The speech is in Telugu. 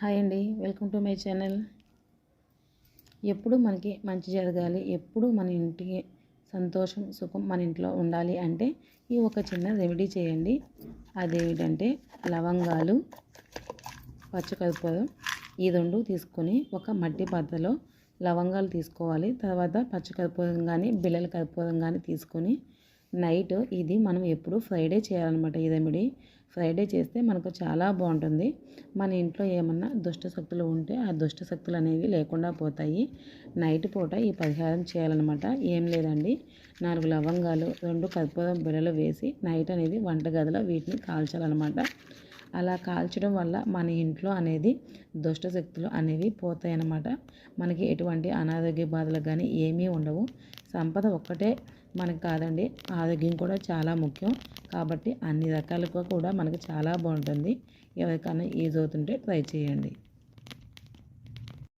హాయ్ అండి. Welcome to my channel. ఎప్పుడు మనకి మంచి జరగాలి ఎప్పుడు మన ఇంటికి సంతోషం సుఖం మన ఇంట్లో ఉండాలి అంటే ఈ ఒక చిన్న రెమెడీ చేయండి. అదేమిటంటే లవంగాలు పచ్చకర్పూరం ఈ రెండు తీసుకొని ఒక మట్టి పాత్రలో లవంగాలు తీసుకోవాలి. తర్వాత పచ్చకర్పూరం కానీ బిళ్ళల కర్పూరం కానీ తీసుకొని నైట్ ఇది మనం ఎప్పుడు ఫ్రైడే చేయాలన్నమాట ఇదేమిడి ఫ్రైడే చేస్తే మనకు చాలా బాగుంటుంది. మన ఇంట్లో ఏమన్నా దుష్ట శక్తులు ఉంటే ఆ దుష్ట శక్తులు అనేవి లేకుండా పోతాయి. నైట్ పూట ఈ పరిహారం చేయాలన్నమాట. ఏం లేదండి. నాలుగు లవంగాలు రెండు కర్పూరం బిళ్ళలు వేసి నైట్ అనేది వంటగదిలో వీటిని కాల్చాలన్నమాట. అలా కాల్చడం వల్ల మన ఇంట్లో అనేది దుష్ట శక్తులు అనేవి పోతాయి అన్నమాట మనకి ఎటువంటి అనారోగ్య బాధలు కానీ ఏమీ ఉండవు. సంపద ఒక్కటే మనకు కాదండి. ఆరోగ్యం కూడా చాలా ముఖ్యం. కాబట్టి అన్ని రకాలుగా కూడా మనకు చాలా బాగుంటుంది. ఎవరికైనా ఈజ్ అవుతుంటే ట్రై చేయండి.